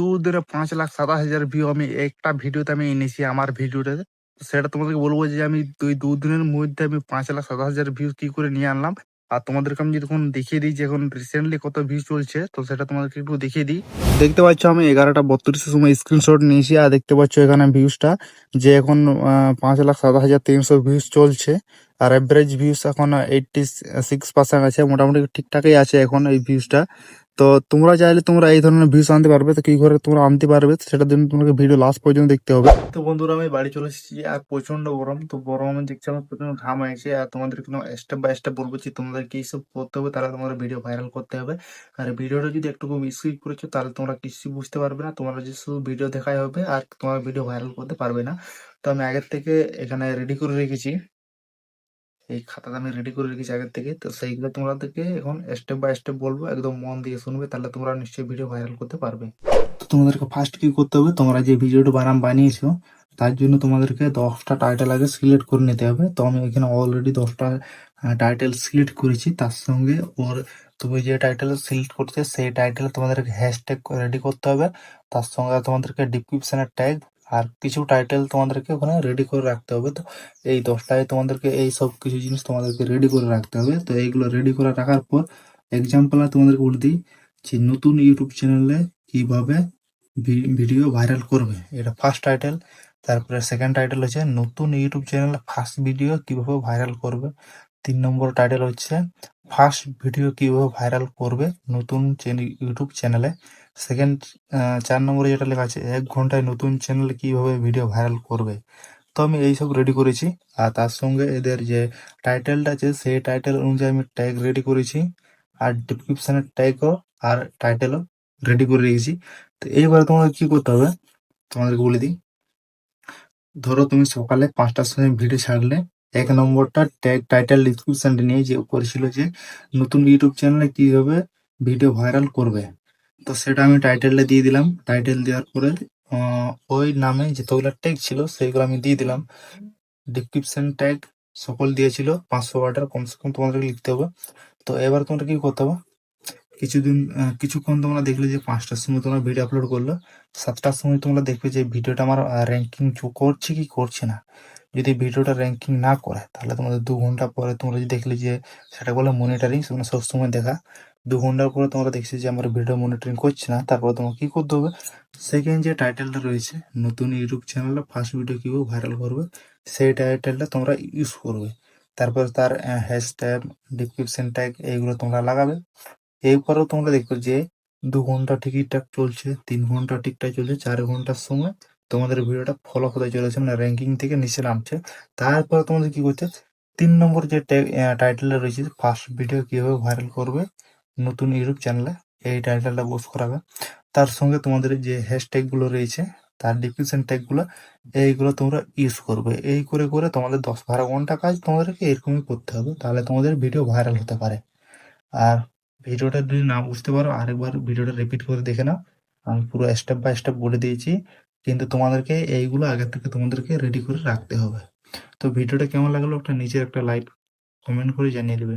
দু দিনে পাঁচ লাখ সাতাশ হাজার ভিউ আমি একটা ভিডিওতে আমি এনেছি আমার ভিডিওতে। সেটা তোমাদেরকে বলব যে আমি দুই দু দিনের মধ্যে আমি পাঁচ লাখ সাতাশ হাজার ভিউ কি করে নিয়ে আনলাম। আর তোমাদেরকে আমি যখন দেখিয়ে দিই যে এখন রিসেন্টলি কত ভিউ চলছে, তো সেটা তোমাদেরকে একটু দেখিয়ে দিই। দেখতে পাচ্ছ আমি এগারোটা বত্রিশের সময় স্ক্রিনশট নিয়েছি আর দেখতে পাচ্ছ এখানে ভিউজটা যে এখন পাঁচ লাখ সাত হাজার তিনশো ভিউজ চলছে। আর অ্যাভারেজ ভিউস এখন এইটটি সিক্স পার্সেন্ট আছে, মোটামুটি ঠিকঠাকই আছে এখন এই ভিউজটা তো তোমরা চাইলে তোমরা এই ধরনের ভিউস আনতে পারবে, তো কি করে তোমরা আনতে পারবে সেটার জন্য তোমাকে ভিডিও লাস্ট পর্যন্ত দেখতে হবে। তো বন্ধুরা, আমি বাড়ি চলে এসেছি আর প্রচণ্ড গরম। তো গরমে দেখছি আমার প্রচণ্ড ঘাম হয়েছে আর তোমাদের কোনো স্টেপ বাই স্টেপ বলব যে তোমাদেরকে এইসব করতে হবে, তাহলে তোমাদের ভিডিও ভাইরাল করতে হবে। আর ভিডিওটা যদি একটুকু স্কিপ করেছ, তাহলে তোমরা কিছু বুঝতে পারবে না। তোমরা যে শুধু ভিডিও দেখাই হবে আর তোমার ভিডিও ভাইরাল করতে পারবে না। তো আমি আগের থেকে এখানে রেডি করে রেখেছি। এই খাতাটা আমি রেডি করে রেখেছি আগের থেকে। তো সেইগুলো তোমাদেরকে এখন স্টেপ বাই স্টেপ বলব, একদম মন দিয়ে শুনবে, তাহলে তোমরা নিশ্চয়ই ভিডিও ভাইরাল করতে পারবে। তো তোমাদেরকে ফার্স্ট কি করতে হবে? তোমরা যে ভিডিওটা বানাম বানিয়েছো, তার জন্য তোমাদেরকে দশটা টাইটেল আগে সিলেক্ট করে নিতে হবে। তো আমি এখানে অলরেডি দশটা টাইটেল সিলেক্ট করেছি। তার সঙ্গে ওর তুমি যে টাইটেল সিলেক্ট করতে, সেই টাইটেল তোমাদেরকে হ্যাশট্যাগ রেডি করতে হবে। তার সঙ্গে তোমাদেরকে ডিসক্রিপশনের ট্যাগ আর কিছু টাইটেল তোমাদেরকে ওখানে রেডি করে রাখতে হবে। তো এই দশটায় তোমাদেরকে এই সব কিছু জিনিস তোমাদেরকে রেডি করে রাখতে হবে। তো এইগুলো রেডি করে রাখার পর এক্সাম্পল আর তোমাদেরকে বলে দিই যে নতুন ইউটিউব চ্যানেলে কীভাবে ভিডিও ভাইরাল করবে। এটা ফার্স্ট টাইটেল তারপরে সেকেন্ড টাইটেল হচ্ছে নতুন ইউটিউব চ্যানেলে ফার্স্ট ভিডিও কীভাবে ভাইরাল করবে। তিন নম্বর টাইটেল হচ্ছে ফার্স্ট ভিডিও কীভাবে ভাইরাল করবে নতুন ইউটিউব চ্যানেলে সেকেন্ড চার নম্বরে যেটা লেখা আছে, এক ঘন্টায় নতুন চ্যানেলে কীভাবে ভিডিও ভাইরাল করবে। তো আমি এইসব রেডি করেছি, আর তার সঙ্গে এদের যে টাইটেলটা আছে, সেই টাইটেল অনুযায়ী আমি ট্যাগ রেডি করেছি, আর ডিসক্রিপশনের ট্যাগও আর টাইটেলও রেডি করে রেখেছি। তো এইবারে তোমাদের কি করতে হবে? তোমাদেরকে বলে দিই, ধরো তুমি সকালে পাঁচটার সময় ভিডিও ছাড়লে এক নম্বরটা ট্যাগ টাইটেল ডিসক্রিপশনটা নিয়ে যে করেছিল যে নতুন ইউটিউব চ্যানেলে কীভাবে ভিডিও ভাইরাল করবে। তো সেটা আমি টাইটেলটা দিয়ে দিলাম। টাইটেল দেওয়ার পরে ওই নামে যতগুলো ট্যাগ ছিল, সেইগুলো আমি দিয়ে দিলাম। ডিসক্রিপশন ট্যাগ সকল দিয়েছিল। পাঁচশো ওয়ার্ডের কমসে কম তোমাদেরকে লিখতে হবে। তো এবার তোমরা কি করতে হবে? কিছুদিন কিছুক্ষণ তোমরা দেখলে যে পাঁচটার সময় তোমরা ভিডিও আপলোড করল, সাতটার সময় তোমরা দেখবে যে ভিডিওটা আমার র্যাঙ্কিং করছে কি করছে না। যদি ভিডিওটা র্যাঙ্কিং না করে, তাহলে তোমাদের দু ঘণ্টা পরে তোমরা যদি দেখলে যে সেটা বলে মনিটরিং সেখানে সবসময় দেখা। দু ঘণ্টার পরে তোমরা দেখছি যে আমার ভিডিও মনিটরিং করছে না, তারপরে তোমাকে কি করতে হবে? সেকেন্ড যে টাইটেলটা রয়েছে, নতুন ইউটিউব চ্যানেলে ফার্স্ট ভিডিও কীভাবে ভাইরাল করবে। সেই টাইটেলটা তোমরা ইউজ করবে। তারপর তার হ্যাশট্যাগ ডিসক্রিপশন ট্যাগ এইগুলো তোমরা লাগাবে। এরপরেও তোমরা দেখবে যে দু ঘণ্টা ঠিকঠাক চলছে, তিন ঘণ্টা ঠিকঠাক চলছে, চার ঘণ্টার সময় তোমাদের ভিডিওটা ফলো হতে চলেছে মানে র্যাঙ্কিং থেকে নিচে নামছে। তারপরে তোমাদের কি করছে, তিন নম্বর যে টাইটেলটা রয়েছে ফার্স্ট ভিডিও কীভাবে ভাইরাল করবে, নতুন ইউটিউব চ্যানেলে এই টাইটেলটা পোস্ট করাবে। তার সঙ্গে তোমাদের যে হ্যাশট্যাগগুলো রয়েছে, তার ডিসক্রিপশন ট্যাগগুলো, এইগুলো তোমরা ইউজ করবে। এই করে করে তোমাদের দশ বারো ঘণ্টা কাজ তোমাদেরকে এরকমই করতে হবে, তাহলে তোমাদের ভিডিও ভাইরাল হতে পারে। আর ভিডিওটা যদি না বুঝতে পারো, আরেকবার ভিডিওটা রিপিট করে দেখে নাও। আমি পুরো স্টেপ বাই স্টেপ বলে দিয়েছি, কিন্তু তোমাদেরকে এইগুলো আগে থেকে তোমাদেরকে রেডি করে রাখতে হবে। তো ভিডিওটা কেমন লাগল, একটা নিচে একটা লাইক কমেন্ট করে জানিয়ে দেবে।